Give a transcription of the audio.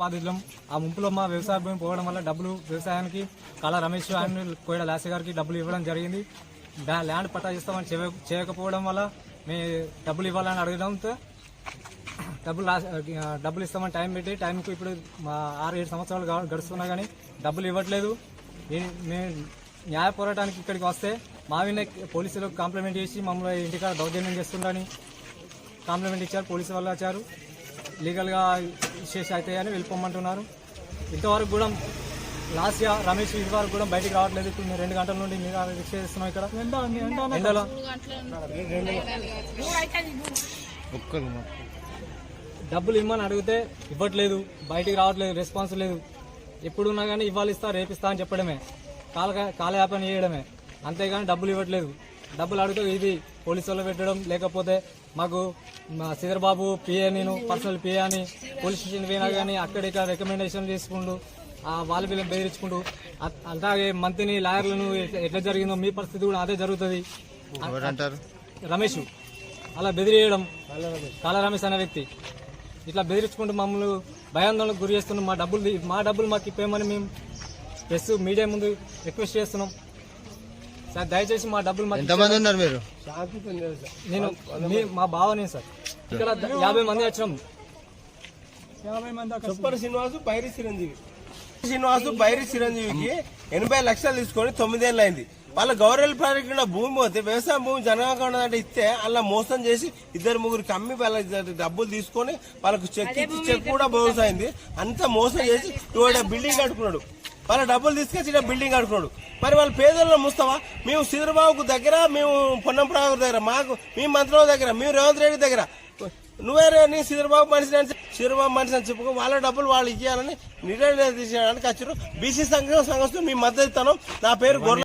బాధితులం ఆ ముంపులో మా వ్యవసాయ భూమి పోవడం వల్ల డబ్బులు వ్యవసాయానికి కళ రమేష్ అండ్ కోయడ లాసి గారికి డబ్బులు ఇవ్వడం జరిగింది. ల్యాండ్ పట్టా ఇస్తామని చేయకపోవడం వల్ల మీ డబ్బులు ఇవ్వాలని అడగడంతో డబ్బులు డబ్బులు ఇస్తామని టైం పెట్టి టైంకు ఇప్పుడు మా ఆరు ఏడు సంవత్సరాలు గడుస్తున్నా కానీ డబ్బులు ఇవ్వట్లేదు. మేము న్యాయ పోరాటానికి ఇక్కడికి వస్తే మా పోలీసులకు కాంప్లిమెంట్ చేసి మమ్మల్ని ఇంటికాడ దౌర్జన్యం చేస్తుండని కాంప్లిమెంట్ ఇచ్చారు పోలీసు వాళ్ళు వచ్చారు. లీగల్గా ఇష్యూస్ అవుతాయని వెళ్ళిపోమంటున్నారు. ఇంతవరకు కూడా లాస్ట్ ఇయర్ రమేష్ ఇంతవరకు కూడా బయటికి రావట్లేదు. ఇప్పుడు మేము రెండు గంటల నుండి మీరు రిక్ష చేస్తున్నాం ఇక్కడ ఎండలో? డబ్బులు ఇమ్మని అడిగితే ఇవ్వట్లేదు బయటికి రావట్లేదు రెస్పాన్స్ లేదు. ఎప్పుడున్నా కానీ ఇవ్వాలి ఇస్తా రేపిస్తా అని చెప్పడమే. కాల కాలయాపన చేయడమే. అంతేగాని డబ్బులు ఇవ్వట్లేదు. డబ్బులు అడిగితే ఇది పోలీసు వాళ్ళు పెట్టడం లేకపోతే మాకు మా శ్రీధర్ బాబు పిఏ నేను పర్సనల్ పిఏ అని పోలీస్ స్టేషన్ పోయినా కానీ అక్కడ ఇక్కడ రికమెండేషన్ చేసుకుంటూ ఆ వాళ్ళ వీళ్ళని బెదిరించుకుంటూ అలాగే మంత్రిని లాయర్లను ఎట్లా- జరిగిందో మీ పరిస్థితి కూడా అదే జరుగుతుంది. రమేష్. అలా బెదిరియడం కాల రమేష్ అనే వ్యక్తి. ఇట్లా బెదిరించుకుంటూ మమ్మల్ని భయాందోళనకు గురి చేస్తున్నాం. మా డబ్బులు మా డబ్బులు మాకు ఇప్పేయమని మేము ప్రెస్ మీడియా ముందు రిక్వెస్ట్ చేస్తున్నాం. సార్ దయచేసి మా డబ్బులు మాకు ఎంతమంది ఉన్నారు మీరు? నేను మీ- మా బావనే సార్. ఇక్కడ యాభై మంది వచ్చినాం. చొప్పర శ్రీనివాసు బైరి చిరంజీవి. శ్రీనివాసు బైరి చిరంజీవికి ఎనభై లక్షలు తీసుకొని తొమ్మిదేళ్ళు అయింది. వాళ్ళ గౌరవ ప్రాజెక్ట్ భూమి పోతే వ్యవసాయ భూమి జనగణ అంటే ఇస్తే అలా మోసం చేసి ఇద్దరు ముగ్గురికి అమ్మి వాళ్ళ డబ్బులు తీసుకొని వాళ్ళకు చెక్ ఇచ్చి చెక్ కూడా బోనస్ అయింది. అంత మోసం చేసి ఇవాడ బిల్డింగ్ కట్టుకున్నాడు. వాళ్ళ డబ్బులు తీసుకొచ్చి బిల్డింగ్ కడుకున్నాడు మరి వాళ్ళ పేదల్లో ముస్తావా? మేము శ్రీధరబాబుకు దగ్గర మేము పొన్నం దగ్గర మాకు మీ మంత్రుల దగ్గర మేము రేవంత్ రెడ్డి దగ్గర. నువ్వేరే నీ శ్రీధరబాబు మనిషి అని శ్రీధరబాబు మనిషి అని చెప్పుకో వాళ్ళ డబ్బులు వాళ్ళు ఇచ్చేయాలని నిర్ణయం తీసేయడానికి వచ్చారు. బీసీ సంఘం సంఘస్థులు మీ మద్దతు ఇస్తాను నా పేరు గొర్రె